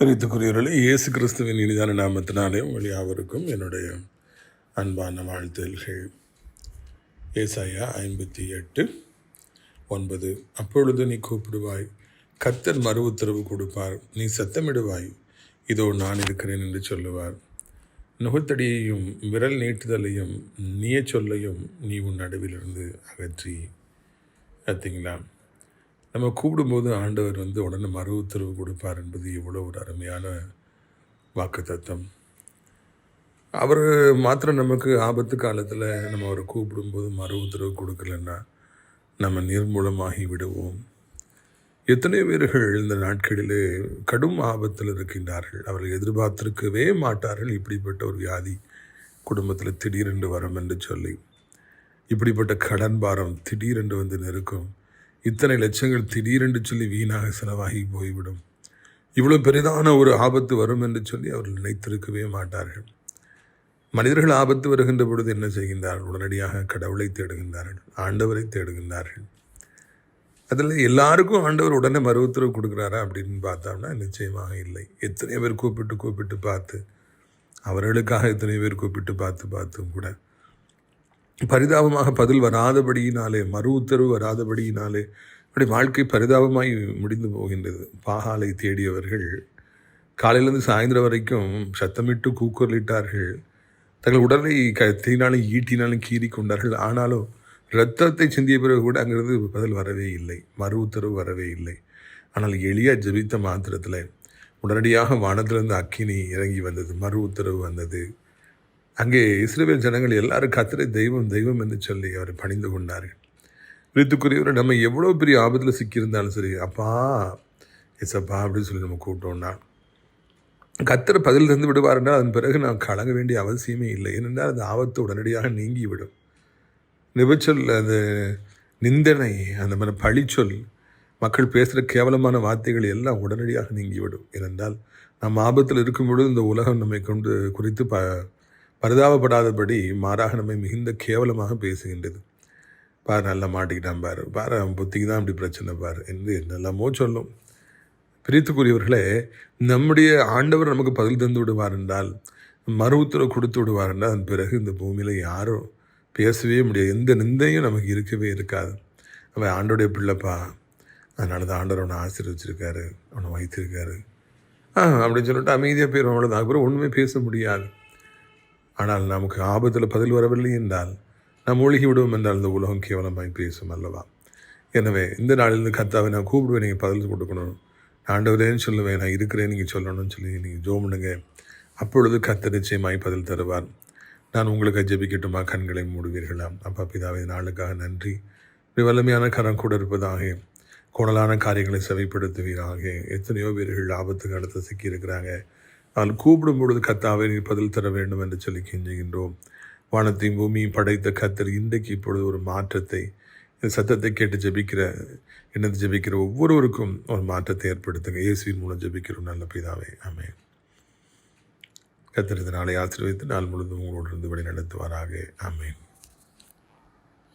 குறித்துக்குரியவர்களே இயேசு கிறிஸ்துவின் இனிதான நாமத்தினாலே உங்கள் யாவருக்கும் என்னுடைய அன்பான வாழ்த்துதல்கள் ஏசாயா ஐம்பத்தி எட்டு ஒன்பது. அப்பொழுது நீ கூப்பிடுவாய் கர்த்தர் மறு உத்தரவு கொடுப்பார் நீ சத்தமிடுவாய் இதோ நான் இருக்கிறேன் என்று சொல்லுவார். நுகத்தடியையும் விரல் நீட்டுதலையும் நீய சொல்லையும் நீ உன் நடுவிலிருந்து அகற்றி பார்த்தீங்களா நம்ம கூப்பிடும்போது ஆண்டவர் வந்து உடனே மறு உத்தரவு கொடுப்பார் என்பது எவ்வளோ ஒரு அருமையான வாக்கு தத்துவம் அவர் மாத்திரம் நமக்கு ஆபத்து காலத்தில் நம்ம அவரை கூப்பிடும்போது மறு உத்தரவு கொடுக்கலன்னா நம்ம நிர்மூலமாகி விடுவோம். எத்தனை பேர்கள் இந்த நாட்களிலே கடும் ஆபத்தில் இருக்கின்றார்கள். அவர்கள் எதிர்பார்த்திருக்கவே மாட்டார்கள். இப்படிப்பட்ட ஒரு வியாதி குடும்பத்தில் திடீரென்று வரும் என்று சொல்லி இப்படிப்பட்ட கடன் பாரம் திடீரென்று வந்து நெருக்கும். இத்தனை லட்சங்கள் திடீரென்று சொல்லி வீணாக செலவாகி போய்விடும். இவ்வளோ பெரிதான ஒரு ஆபத்து வரும் என்று சொல்லி அவர்கள் நினைத்திருக்கவே மாட்டார்கள். மனிதர்கள் ஆபத்து வருகின்ற பொழுது என்ன செய்கின்றார்கள்? உடனடியாக கடவுளை தேடுகின்றார்கள் ஆண்டவரை தேடுகின்றார்கள். அதில் எல்லாருக்கும் ஆண்டவர் உடனே மறு உத்தரவு கொடுக்குறாரா அப்படின்னு பார்த்தோம்னா நிச்சயமாக இல்லை. எத்தனை பேர் கூப்பிட்டு கூப்பிட்டு பார்த்து அவர்களுக்காக எத்தனை பேர் கூப்பிட்டு பார்த்து பார்த்தும் கூட பரிதாபமாக பதில் வராதபடியினாலே மறு உத்தரவு வராதபடியினாலே அப்படி வாழ்க்கை பரிதாபமாய் முடிந்து போகின்றது. பாகாலை தேடியவர்கள் காலையிலேருந்து சாயந்தரம் வரைக்கும் சத்தமிட்டு கூக்குரலிட்டார்கள். தங்கள் உடலை கத்தினாலும் ஈட்டினாலும் கீறி கொண்டார்கள் ஆனாலும் இரத்தத்தை சிந்திய பிறகு கூட அங்கிருந்து பதில் வரவே இல்லை. மறு உத்தரவு வரவே இல்லை. ஆனால் எளிய ஜெபித்த மாத்திரத்தில் உடனடியாக வானத்திலிருந்து அக்கினி இறங்கி வந்தது. மறு உத்தரவு வந்தது. அங்கே இஸ்ரேல் ஜனங்கள் எல்லாரும் கத்திரை தெய்வம் தெய்வம் என்று சொல்லி அவரை பணிந்து கொண்டார்கள். விருத்துக்குரியவர் நம்ம எவ்வளோ பெரிய ஆபத்தில் சிக்கியிருந்தாலும் சரி அப்பா எஸ்அப்பா அப்படின்னு சொல்லி நம்ம கூப்பிட்டோம்னா கத்திர பதில் தந்து விடுவார் என்றால் அதன் பிறகு நாம் கலங்க வேண்டிய அவசியமே இல்லை. ஏனென்றால் அந்த ஆபத்து உடனடியாக நீங்கிவிடும். நிபச்சொல் அந்த நிந்தனை அந்த மாதிரி பழிச்சொல் மக்கள் பேசுகிற கேவலமான வார்த்தைகள் எல்லாம் உடனடியாக நீங்கிவிடும். ஏனென்றால் நம்ம ஆபத்தில் இருக்கும் பொழுது இந்த உலகம் நம்மை கொண்டு குறித்து ப பரிதாபப்படாதபடி மாறாக நம்மை மிகுந்த கேவலமாக பேசுகின்றது. பார் நல்லா மாட்டிக்கிட்டான் பார். பார் அவன் புத்திக்கு தான் அப்படி பிரச்சனை பார். என்று என்னெல்லாமோ சொல்லும். பிரித்துக்குரியவர்களே நம்முடைய ஆண்டவர் நமக்கு பதில் தந்து விடுவார் என்றால் மறு உத்தரவு கொடுத்து விடுவார் என்றால் அதன் பிறகு இந்த பூமியில் யாரும் பேசவே முடியாது. எந்த நிந்தையும் நமக்கு இருக்கவே இருக்காது. அவன் ஆண்டோடைய பிள்ளைப்பா. அதனால தான் ஆண்டவர் அவனை ஆசீர்வச்சிருக்காரு அவனை வைத்திருக்காரு. ஆ அப்படின்னு சொல்லிட்டு அமைதியாக போயிடும் அவ்வளோதான் அப்புறம் ஒன்றுமே பேச முடியாது. ஆனால் நமக்கு ஆபத்தில் பதில் வரவில்லை என்றால் நாம் ஒழுகி விடுவோம் என்றால் இந்த உலகம் கேவலமாய் பேசும் அல்லவா? எனவே இந்த நாளிலிருந்து கத்தாவை நான் கூப்பிடுவேன் நீங்கள் பதில் கொடுக்கணும். ஆண்டவரேன்னு சொல்லுவேன் நான் இருக்கிறேன் நீங்கள் சொல்லணும்னு சொல்லி நீங்கள் ஜோ பண்ணுங்க. அப்பொழுது கத்த நிச்சயமாய் பதில் தருவார். நான் உங்களுக்கு ஜெபிக்கட்டுமா? கண்களை மூடுவீர்களாம் அப்பா பிதாவை நாளுக்காக நன்றி. இப்படி வல்லமையான கரம் கூட இருப்பதாக கோணலான காரியங்களை செவைப்படுத்துவீராக. எத்தனையோ பேர்கள் ஆபத்து காலத்தை சிக்கியிருக்கிறாங்க. அதில் கூப்பிடும் பொழுது கத்தாவை நீர் பதில் தர வேண்டும் என்று சொல்லி கெஞ்சுகின்றோம். வானத்தையும் பூமியும் படைத்த கத்தர் இன்றைக்கு இப்பொழுது ஒரு மாற்றத்தை இந்த சத்தத்தை கேட்டு ஜெபிக்கிற என்னது ஜெபிக்கிற ஒவ்வொருவருக்கும் ஒரு மாற்றத்தை ஏற்படுத்துங்க. இயேசுவின் மூலம் ஜபிக்கிறோம் நல்ல பிதாவே. ஆமே கத்திரத்தினாலே ஆசீர்வதித்து நாள் முழுவதும் உங்களோடு இருந்து வழி நடத்துவாராக ஆமேன்.